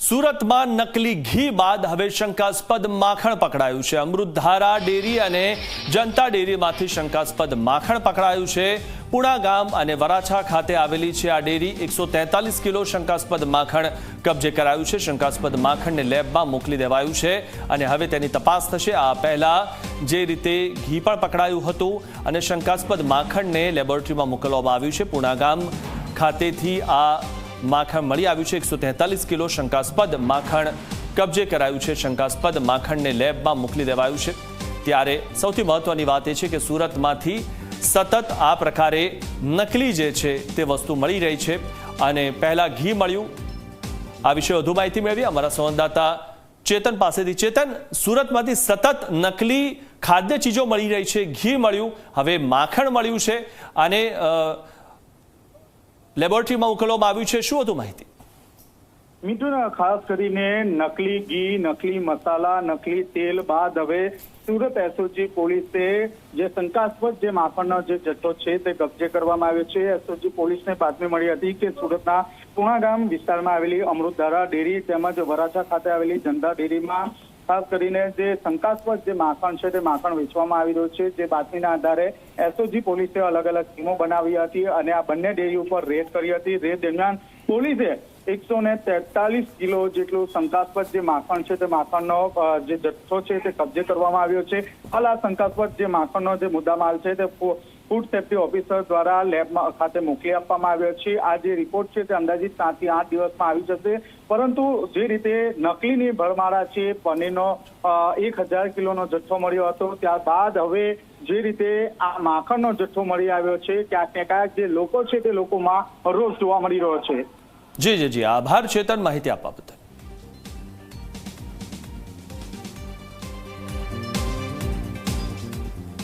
સુરતમાં નકલી ઘી બાદ હવે શંકાસ્પદ માખણ પકડાયું છે. અમૃતધારા ડેરી અને જનતા ડેરીમાંથી શંકાસ્પદ માખણ પકડાયું છે. પુણા ગામ અને વરાછા ખાતે આવેલી છે આ ડેરી. એકસો કિલો શંકાસ્પદ માખણ કબજે કરાયું છે. શંકાસ્પદ માખણને લેબમાં મોકલી દેવાયું છે અને હવે તેની તપાસ થશે. આ પહેલા જે રીતે ઘી પણ પકડાયું હતું અને શંકાસ્પદ માખણને લેબોરેટરીમાં મોકલવામાં આવ્યું છે. પુણા ગામ ખાતેથી આ માખણ મળી આવ્યું છે. એકસો કિલો શંકાસ્પદ માખણ કબજે કરાયું છે. શંકાસ્પદ માખણને લેબમાં મોકલી દેવાયું છે. ત્યારે સૌથી મહત્વની વાત એ છે કે સુરતમાંથી સતત આ પ્રકારે નકલી જે છે તે વસ્તુ મળી રહી છે અને પહેલા ઘી મળ્યું. આ વિશે વધુ માહિતી મેળવી અમારા સંવાદદાતા ચેતન પાસેથી. ચેતન, સુરતમાંથી સતત નકલી ખાદ્ય ચીજો મળી રહી છે. ઘી મળ્યું. હવે માખણ મળ્યું છે અને લેબોરેટરીમાં મોકલવામાં આવ્યું છે. શું હતું માહિતી? મિથુન ખાસ કરીને નકલી ઘી, નકલી મસાલા, નકલી તેલ બાદ હવે સુરત એસઓજી પોલીસે જે શંકાસ્પદ જે માખણનો જે જથ્થો છે તે કબજે કરવામાં આવ્યો છે. એસઓજી પોલીસને બાતમી મળી હતી કે સુરતના પુણા ગામ વિસ્તારમાં આવેલી અમૃતધારા ડેરી તેમજ વરાછા ખાતે આવેલી જનતા ડેરીમાં ખાસ કરીને જે શંકાસ્પદ જે માખણ છે તે માખણ વેચવામાં આવી રહ્યું છે, જે બાતમીના આધારે એસઓજી પોલીસે અલગ અલગ ટીમો બનાવી હતી અને આ બંને ડેરી ઉપર રેડ કરી હતી. રેડ દરમિયાન પોલીસે એકસો ને તેતાલીસ કિલો જેટલું શંકાસ્પદ જે માખણ છે તે માખણનો જે જથ્થો છે તે કબજે કરવામાં આવ્યો છે. હાલ આ શંકાસ્પદ જે માખણનો જે મુદ્દામાલ છે તે ફૂડ સેફ્ટી ઓફિસર દ્વારા લેબમાં ખાતે મોકલી આપવામાં આવ્યો છે. આ જે રિપોર્ટ છે તે અંદાજિત સાત આઠ દિવસમાં આવી જશે. પરંતુ જે રીતે નકલીની ભરમારા છે, પનીરનો એક હજાર કિલોનો જથ્થો મળ્યો હતો, ત્યારબાદ હવે જે રીતે આ માખણનો જથ્થો મળી આવ્યો છે, ક્યાંક ને ક્યાંક જે લોકો છે તે લોકોમાં રોષ જોવા મળી રહ્યો છે. જી જી જી. આભાર, ચેતન. માહિતી આપવા